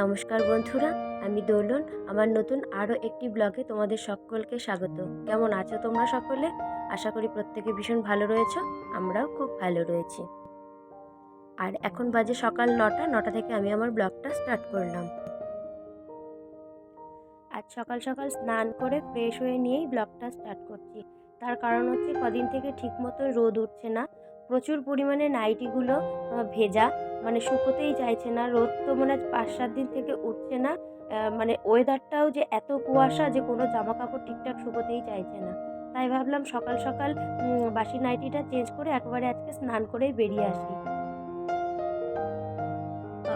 নমস্কার বন্ধুরা, আমি দোলন। আমার নতুন আরও একটি ব্লগে তোমাদের সকলকে স্বাগত। কেমন আছো তোমরা সকলে? আশা করি প্রত্যেকে ভীষণ ভালো রয়েছো, আমরাও খুব ভালো রয়েছি। আর এখন বাজে সকাল নটা নটা থেকে আমি আমার ব্লগটা স্টার্ট করলাম। আজ সকাল সকাল স্নান করে ফ্রেশ হয়ে নিয়েই ব্লগটা স্টার্ট করছি। তার কারণ হচ্ছে কদিন থেকে ঠিকমতো রোদ উঠছে না। প্রচুর পরিমাণে নাইটিগুলো ভেজা। মানে শুকোতেই চাইছে না। রোদ তো মানে পাঁচ সাত দিন থেকে উঠছে না। মানে ওয়েদারটাও যে এত কুয়াশা যে কোনো জামা কাপড় ঠিকঠাক শুকোতেই চাইছে না। তাই ভাবলাম সকাল সকাল বাসি নাইটিটা চেঞ্জ করে একবারে আজকে স্নান করেই বেরিয়ে আসি।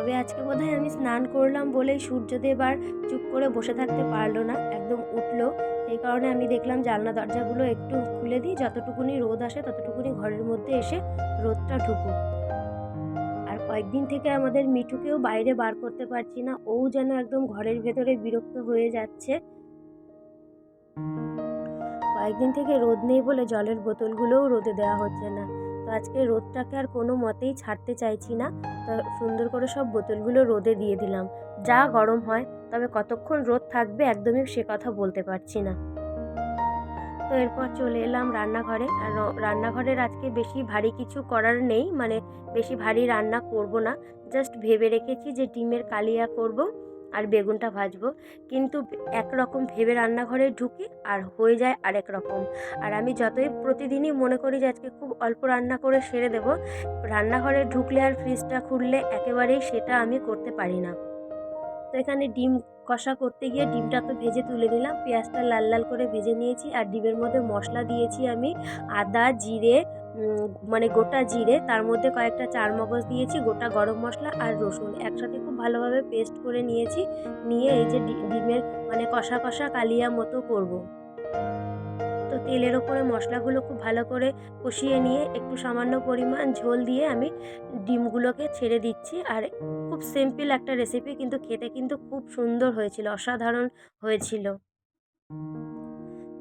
তবে আজকে বোধহয় আমি স্নান করলাম বলেই সূর্যদেব আর চুপ করে বসে থাকতে পারল না। একদম উঠল। সেই কারণে আমি দেখলাম জানলা দরজাগুলো একটু খুলে দিই। যতটুকুনি রোদ আসে ততটুকুনি ঘরের মধ্যে এসে রোদটা ঢুকুক। আর কয়েকদিন থেকে আমাদের মিঠুকেও বাইরে বার করতে পারছি না। ও যেন একদম ঘরের ভেতরে বিরক্ত হয়ে যাচ্ছে। কয়েকদিন থেকে রোদ নেই বলে জলের বোতলগুলোও রোদে দেওয়া হচ্ছে না। আজকে রোদটাকে আর কোনো মতেই ছাড়তে চাইছি না। তো সুন্দর করে সব বোতলগুলো রোদে দিয়ে দিলাম। যা গরম হয়, তবে কতক্ষণ রোদ থাকবে একদমই সে কথা বলতে পারছি না। তো এরপর চলে এলাম রান্নাঘরে। আর রান্নাঘরের আজকে বেশি ভারী কিছু করার নেই। মানে বেশি ভারী রান্না করব না। জাস্ট ভেবে রেখেছি যে ডিমের কালিয়া করব। আর বেগুনটা ভাজবো। কিন্তু একরকম ভেবে রান্নাঘরে ঢুকি আর হয়ে যায় আরেক রকম। আর আমি যতই প্রতিদিনই মনে করি যে আজকে খুব অল্প রান্না করে সেরে দেব, রান্নাঘরে ঢুকলে আর ফ্রিজটা খুললে একেবারেই সেটা আমি করতে পারি না। তো এখানে ডিম কষা করতে গিয়ে ডিমটা তো ভেজে তুলে নিলাম, পেঁয়াজটা লাল লাল করে ভেজে নিয়েছি আর ডিমের মধ্যে মশলা দিয়েছি আমি আদা, জিরে মানে গোটা জিরে, তার মধ্যে কয়েকটা চার মগজ দিয়েছি, গোটা গরম মশলা আর রসুন। একসাথে খুব ভালোভাবে পেস্ট করে নিয়েছি, নিয়ে এই যে ডিমের মানে কষা কষা কালিয়া মতো করব। তো তেলের ওপরে মশলাগুলো খুব ভালো করে কষিয়ে নিয়ে, একটু সামান্য পরিমাণ ঝোল দিয়ে আমি ডিমগুলোকে ছেড়ে দিচ্ছি। আর খুব সিম্পল একটা রেসিপি কিন্তু খেতে কিন্তু খুব সুন্দর হয়েছিল, অসাধারণ হয়েছিল।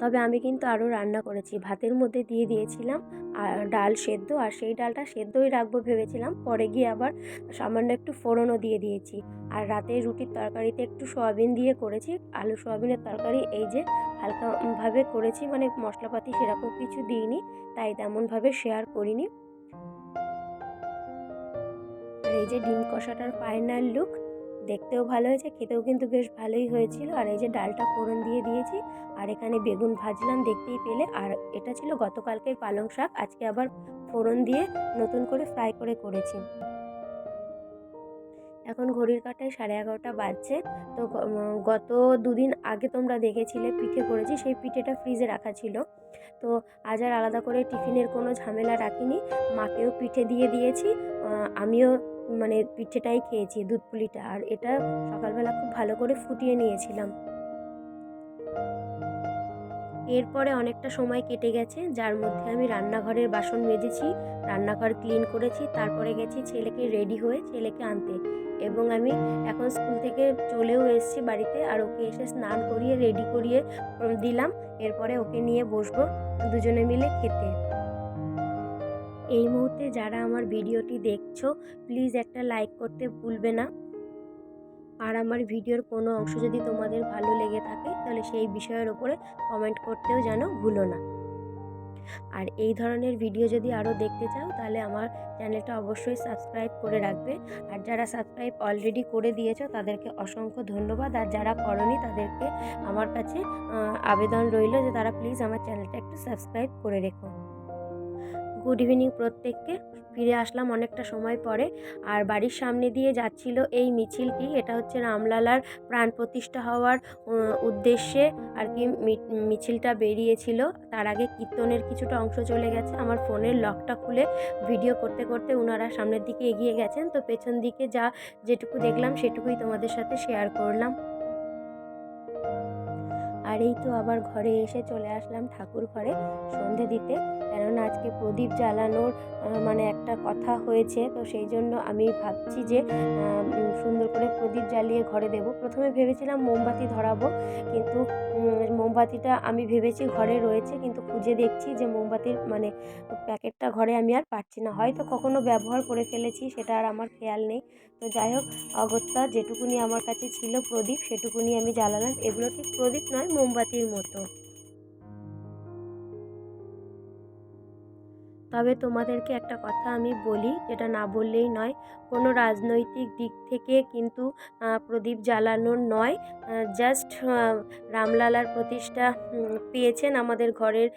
তবে আমি কিন্তু আরও রান্না করেছি, ভাতের মধ্যে দিয়ে দিয়েছিলাম আর ডাল সেদ্ধ, আর সেই ডালটা সেদ্ধই রাখব ভেবেছিলাম। পরে গিয়ে আবার সামান্য একটু ফোড়নও দিয়ে দিয়েছি। আর রাতে রুটির তরকারিতে একটু সয়াবিন দিয়ে করেছি। আলু সয়াবিনের তরকারি এই যে হালকাভাবে করেছি মানে মশলাপাতি সেরকম কিছু দিইনি, তাই তেমনভাবে শেয়ার করিনি। আর এই যে ডিম কষাটার ফাইনাল লুক দেখতেও ভালো হয়েছে, খেতেও কিন্তু বেশ ভালোই হয়েছিল। আর এই যে ডালটা ফোড়ন দিয়ে দিয়েছি, আর এখানে বেগুন ভাজলাম দেখতেই পেলে। আর এটা ছিল গতকালকের পালং শাক, আজকে আবার ফোড়ন দিয়ে নতুন করে ফ্রাই করে করেছি। এখন ঘড়ির কাটায় সাড়ে এগারোটা বাজছে। তো গত দুদিন আগে তোমরা দেখেছিলে, পিঠে করেছি, সেই পিঠেটা ফ্রিজে রাখা ছিল। তো আজ আর আলাদা করে টিফিনের কোনো ঝামেলা রাখিনি। মাকেও পিঠে দিয়ে দিয়েছি। আমিও মানে পিঠেটাই খেয়েছি, দুধ পুলিটা। আর এটা সকালবেলা খুব ভালো করে ফুটিয়ে নিয়েছিলাম। এরপরে অনেকটা সময় কেটে গেছে, যার মধ্যে আমি রান্নাঘরের বাসন মেজেছি, রান্নাঘর ক্লিন করেছি, তারপরে গেছি ছেলেকে রেডি হয়ে ছেলেকে আনতে। এবং আমি এখন স্কুল থেকে চলেও এসেছি বাড়িতে, আর ওকে এসে স্নান করিয়ে, রেডি করিয়ে দিলাম। এরপরে ওকে নিয়ে বসবো দুজনে মিলে খেতে। এই মুহূর্তে যারা আমার ভিডিওটি দেখছ প্লিজ একটা লাইক করতে ভুলবে না। আর আমার ভিডিওর কোনো অংশ যদি তোমাদের ভালো লেগে থাকে, তাহলে সেই বিষয়ের ওপরে কমেন্ট করতেও যেন ভুলো না। আর এই ধরনের ভিডিও যদি আরও দেখতে চাও, তাহলে আমার চ্যানেলটা অবশ্যই সাবস্ক্রাইব করে রাখবে। আর যারা সাবস্ক্রাইব অলরেডি করে দিয়েছ, তাদেরকে অসংখ্য ধন্যবাদ। আর যারা করনি, তাদেরকে আমার কাছে আবেদন রইল যে তারা প্লিজ আমার চ্যানেলটা একটু সাবস্ক্রাইব করে রেখো। গুড ইভিনিং প্রত্যেককে। ফিরে আসলাম অনেকটা সময় পরে। আর বাড়ির সামনে দিয়ে যাচ্ছিল এই মিছিলটি। এটা হচ্ছে রামলালার প্রাণ প্রতিষ্ঠা হওয়ার উদ্দেশ্যে আর কি মিছিলটা বেরিয়েছিল। তার আগে কীর্তনের কিছুটা অংশ চলে গেছে। আমার ফোনের লকটা খুলে ভিডিও করতে করতে ওনারা সামনের দিকে এগিয়ে গেছেন। তো পেছন দিকে যা যেটুকু দেখলাম সেটুকুই তোমাদের সাথে শেয়ার করলাম। আর এই তো আবার ঘরে এসে চলে আসলাম ঠাকুর ঘরে সন্ধে দিতে। কেননা আজকে প্রদীপ জ্বালানোর মানে একটা কথা হয়েছে, তো সেই জন্য আমি ভাবছি যে সুন্দর করে প্রদীপ প্রদীপ জ্বালিয়ে ঘরে দেব। প্রথমে ভেবেছিলাম মোমবাতি ধরাবো, কিন্তু মোমবাতিটা আমি ভেবেছি ঘরে রয়েছে, কিন্তু খুঁজে দেখছি যে মোমবাতির মানে প্যাকেটটা ঘরে আমি আর পাচ্ছি না। হয়তো কখনো ব্যবহার করে ফেলেছি, সেটা আর আমার খেয়াল নেই। তো যাই হোক, অগত্যা যেটুকুনি আমার কাছে ছিল প্রদীপ, সেটুকুনি আমি জ্বালালাম। এগুলো ঠিক প্রদীপ নয়, মোমবাতির মতো। তবে তোমাদেরকে একটা কথা আমি বলি, যেটা না বললেই নয়। কোনো রাজনৈতিক দিক থেকে কিন্তু প্রদীপ জ্বালানোর নয়। জাস্ট রামলালার প্রতিষ্ঠা পেয়েছেন আমাদের ঘরের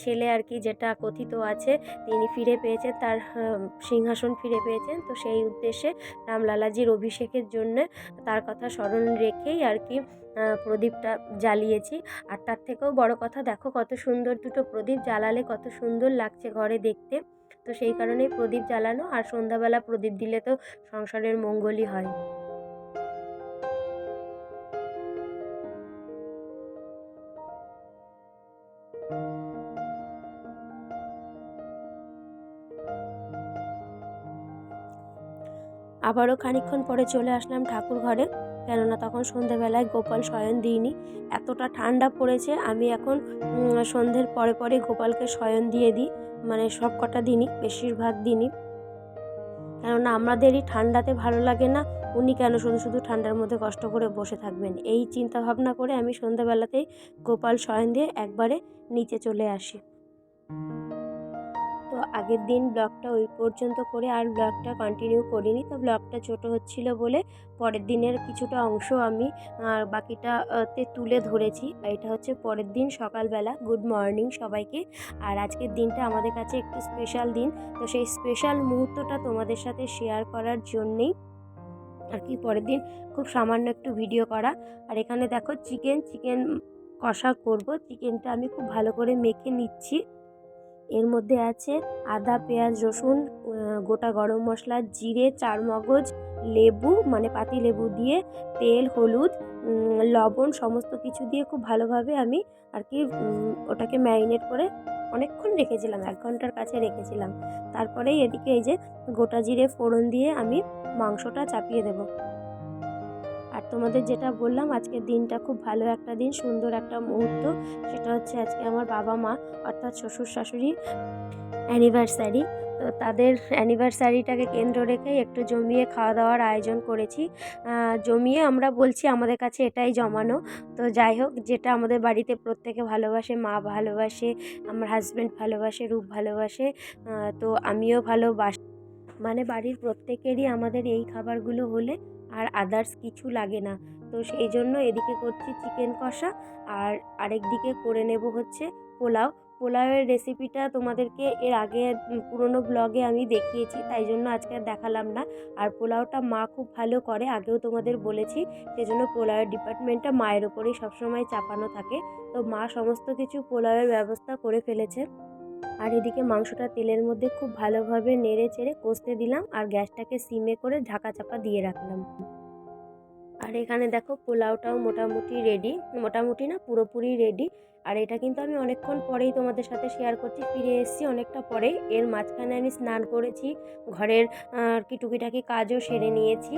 ছেলে আর কি যেটা কথিত আছে। তিনি ফিরে পেয়েছেন, তার সিংহাসন ফিরে পেয়েছেন। তো সেই উদ্দেশ্যে রামলালাজির অভিষেকের জন্য তার কথা স্মরণ রেখেই আর কি প্রদীপটা জ্বালিয়েছি। আর তার থেকেও বড় কথা, দেখো কত সুন্দর দুটো প্রদীপ জ্বালালে কত সুন্দর লাগছে ঘরে দেখতে। তো সেই কারণেই প্রদীপ জ্বালানো আর সন্ধ্যাবেলা প্রদীপ দিলে তো সংসারের মঙ্গলই হয়। আবারও খানিকক্ষণ পরে চলে আসলাম ঠাকুর ঘরে কেননা তখন সন্ধেবেলায় গোপাল শয়ন দিইনি। এতটা ঠান্ডা পড়েছে, আমি এখন সন্ধ্যের পরে পরে গোপালকে শয়ন দিয়ে দিই। মানে সব কটা দিনই, বেশিরভাগ দিনই। কেননা আমাদেরই ঠান্ডাতে ভালো লাগে না, উনি কেন শুধু শুধু ঠান্ডার মধ্যে কষ্ট করে বসে থাকবেন? এই চিন্তা ভাবনা করে আমি সন্ধ্যাবেলাতেই গোপাল শয়ন দিয়ে একবারে নিচে চলে আসি। আগের দিন ব্লগটা ওই পর্যন্ত করে আর ব্লগটা কন্টিনিউ করিনি তো ব্লগটা ছোট হচ্ছিল বলে পরের দিনের কিছুটা অংশ আমি আর বাকিটা আহ, তে তুলে ধরেছি। এটা হচ্ছে পরের দিন সকালবেলা। গুড মর্নিং সবাইকে। আর আজকের দিনটা আমাদের কাছে একটু স্পেশাল দিন। তো সেই স্পেশাল মুহূর্তটা তোমাদের সাথে শেয়ার করার জন্যেই আর কি পরের দিন খুব সামান্য একটু ভিডিও করা। আর এখানে দেখো চিকেন চিকেন কষা করব। চিকেনটা আমি খুব ভালো করে মেখে নিচ্ছি। এর মধ্যে আছে আদা, পেঁয়াজ, রসুন গোটা গরম মশলা, জিরে চার মগজ লেবু মানে পাতি লেবু দিয়ে তেল, হলুদ লবণ সমস্ত কিছু দিয়ে খুব ভালোভাবে আমি আর কি ওটাকে ম্যারিনেট করে অনেকক্ষণ রেখেছিলাম, এক ঘণ্টার কাছে রেখেছিলাম। তারপরেই এদিকে এই যে গোটা জিরে ফোড়ন দিয়ে আমি মাংসটা চাপিয়ে দেবো। তোমাদের যেটা বললাম, আজকের দিনটা খুব ভালো একটা দিন, সুন্দর একটা মুহূর্ত। সেটা হচ্ছে আজকে আমার বাবা মা, অর্থাৎ শ্বশুর শাশুড়ি অ্যানিভার্সারি তো তাদের অ্যানিভার্সারিটাকে কেন্দ্র রেখে একটু জমিয়ে খাওয়া দাওয়ার আয়োজন করেছি। জমিয়ে আমরা বলছি আমাদের কাছে এটাই জমানো। তো যাই হোক, যেটা আমাদের বাড়িতে প্রত্যেকে ভালোবাসে, মা ভালোবাসে, আমার হাজব্যান্ড ভালোবাসে, রূপ ভালোবাসে তো আমিও ভালোবাস মানে বাড়ির প্রত্যেকেরই আমাদের এই খাবারগুলো হলে আর আদার্স কিছু লাগে না। তো সেই জন্য এদিকে করছি চিকেন কষা আর আরেক দিকে করে নেব হচ্ছে পোলাও। পোলাওয়ের রেসিপিটা তোমাদেরকে এর আগে পুরনো ব্লগে আমি দেখিয়েছি, তাই জন্য আজকে দেখালাম না। আর পোলাওটা মা খুব ভালো করে, আগেও তোমাদের বলেছি সেজন্য পোলাওয়ের ডিপার্টমেন্টটা মায়ের ওপরেই সবসময় চাপানো থাকে। তো মা সমস্ত কিছু পোলাওয়ের ব্যবস্থা করে ফেলেছে। আর এদিকে মাংসটা তেলের মধ্যে খুব ভালোভাবে নেড়ে চেড়ে কষতে দিলাম আর গ্যাসটাকে সিমে করে ঢাকা চাপা দিয়ে রাখলাম। আর এখানে দেখো পোলাওটাও মোটামুটি রেডি মোটামুটি না পুরোপুরি রেডি আর এটা কিন্তু আমি অনেকক্ষণ পরেই তোমাদের সাথে শেয়ার করছি, ফিরে এসেছি অনেকটা পরেই। এর মাঝখানে আমি স্নান করেছি, ঘরের আর কি টুকিটাকি কাজও সেরে নিয়েছি।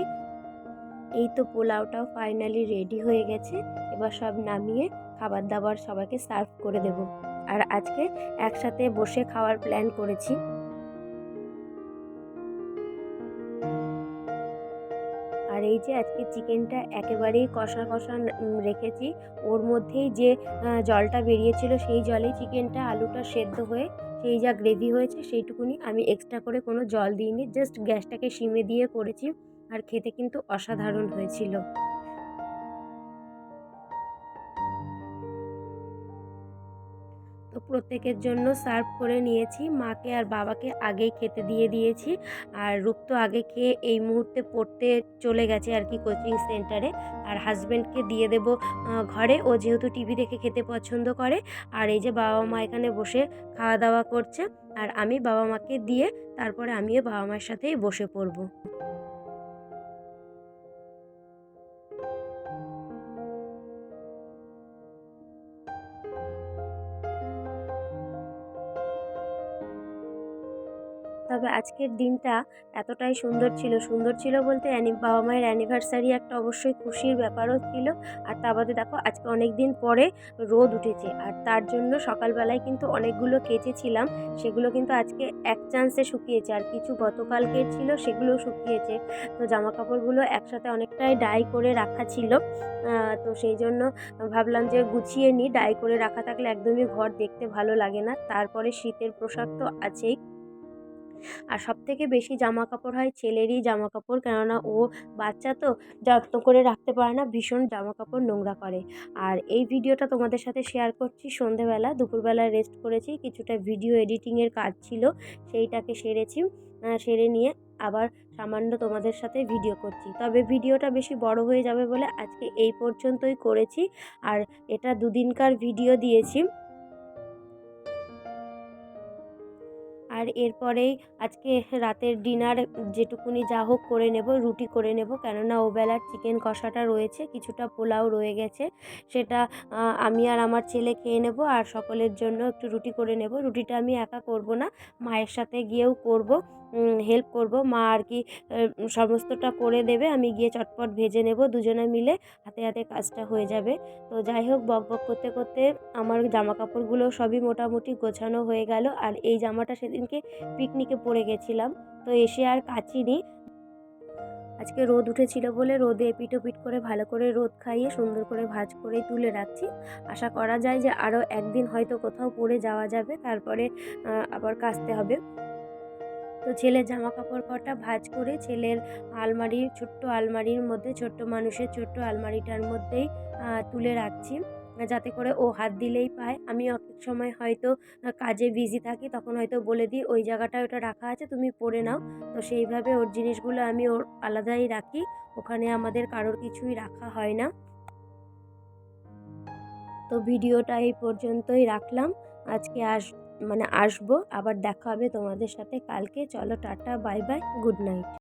এই তো পোলাওটাও ফাইনালি রেডি হয়ে গেছে। এবার সব নামিয়ে খাবার দাবার সবাইকে সার্ভ করে দেব। আর আজকে একসাথে বসে খাওয়ার প্ল্যান করেছি। আর এই যে আজকে চিকেনটা একেবারেই কষা কষা রেখেছি। ওর মধ্যেই যে জলটা বেরিয়েছিল সেই জলেই চিকেনটা আলুটা সেদ্ধ হয়ে, সেই যা গ্রেভি হয়েছে সেইটুকুনি আমি এক্সট্রা করে কোনো জল দিইনি জাস্ট গ্যাসটাকে সিমে দিয়ে করেছি। আর খেতে কিন্তু অসাধারণ হয়েছিল। প্রত্যেকের জন্য সার্ভ করে নিয়েছি। মাকে আর বাবাকে আগেই খেতে দিয়ে দিয়েছি। আর রূপ তো আগে খেয়ে এই মুহূর্তে পড়তে চলে গেছে আর কি কোচিং সেন্টারে। আর হাজব্যান্ডকে দিয়ে দেব ঘরে। ও যেহেতু টিভি দেখে খেতে পছন্দ করে। আর এই যে বাবা মা এখানে বসে খাওয়া দাওয়া করছে। আর আমি বাবা মাকে দিয়ে তারপরে আমিও বাবা মার সাথেই বসে পড়ব। তবে আজকের দিনটা এতটাই সুন্দর ছিল। সুন্দর ছিল বলতে বাবা মায়ের অ্যানিভার্সারি একটা অবশ্যই খুশির ব্যাপারও ছিল। আর তা বাদে দেখো আজকে অনেক দিন পরে রোদ উঠেছে। আর তার জন্য সকালবেলায় কিন্তু অনেকগুলো কেচেছিলাম। সেগুলো কিন্তু আজকে এক চান্সে শুকিয়েছে। আর কিছু গতকালকের ছিল সেগুলোও শুকিয়েছে। তো জামা কাপড়গুলো একসাথে অনেকটাই ডাই করে রাখা ছিল। তো সেই জন্য ভাবলাম যে গুছিয়ে নিই। ডাই করে রাখা থাকলে একদমই ঘর দেখতে ভালো লাগে না। তারপরে শীতের পোশাক তো আছেই। আর সব থেকে বেশি জামা কাপড় হয় ছেলেরই জামা কাপড় কেননা ও বাচ্চা তো, যত্ন করে রাখতে পারে না, ভীষণ জামা কাপড় নোংরা করে। আর এই ভিডিওটা তোমাদের সাথে শেয়ার করছি। সন্ধেবেলা দুপুরবেলা রেস্ট করেছি। কিছুটা ভিডিও এডিটিংয়ের কাজ ছিল, সেইটাকে সেরেছি। সেরে নিয়ে আবার সামান্য তোমাদের সাথে ভিডিও করছি। তবে ভিডিওটা বেশি বড় হয়ে যাবে বলে আজকে এই পর্যন্তই করেছি। আর এটা দুদিনকার ভিডিও দিয়েছি। আর এরপরেই আজকে রাতের ডিনার যেটুকুনি যা হোক করে নেব, রুটি করে নেব। কেননা ওবেলার চিকেন কষাটা রয়েছে, কিছুটা পোলাও রয়ে গেছে। সেটা আমি আর আমার ছেলে খেয়ে নেব আর সকলের জন্য একটু রুটি করে নেব। রুটিটা আমি একা করব না, মায়ের সাথে গিয়েও করব। হেল্প করব। মা আর কি সমস্তটা করে দেবে। আমি গিয়ে চটপট ভেজে নেব দুজনে মিলে। হাতে হাতে কাজটা হয়ে যাবে। তো যাই হোক, বক বক করতে করতে আমার জামা কাপড়গুলো সবই মোটামুটি গোছানো হয়ে গেল। আর এই জামাটা সেদিনকে পিকনিকে পরে গেছিলাম। তো এসে আর কাচিনি। আজকে রোদ উঠেছিল বলে রোদে এপিট ওপিট করে ভালো করে রোদ খাইয়ে সুন্দর করে ভাজ করে তুলে রাখছি। আশা করা যায় যে আরও একদিন হয়তো কোথাও পরে যাওয়া যাবে। তারপরে আবার কাচতে হবে। তো ছেলের জামা কাপড় কটা ভাঁজ করে ছেলের আলমারির, ছোট্ট আলমারির মধ্যে, ছোট্ট মানুষের ছোট্ট আলমারিটার মধ্যেই তুলে রাখছি। যাতে করে ও হাত দিলেই পায়। আমি অনেক সময় হয়তো কাজে বিজি থাকি, তখন হয়তো বলে দিই, ওই জায়গাটায় ওটা রাখা আছে, তুমি পরে নাও। তো সেইভাবে ওর জিনিসগুলো আমি ওর আলাদাই রাখি। ওখানে আমাদের কারোর কিছুই রাখা হয় না। তো ভিডিওটা এই পর্যন্তই রাখলাম। আজকে আস মানে আসব আবার দেখা হবে তোমাদের সাথে কালকে। চলো tata bye bye good night.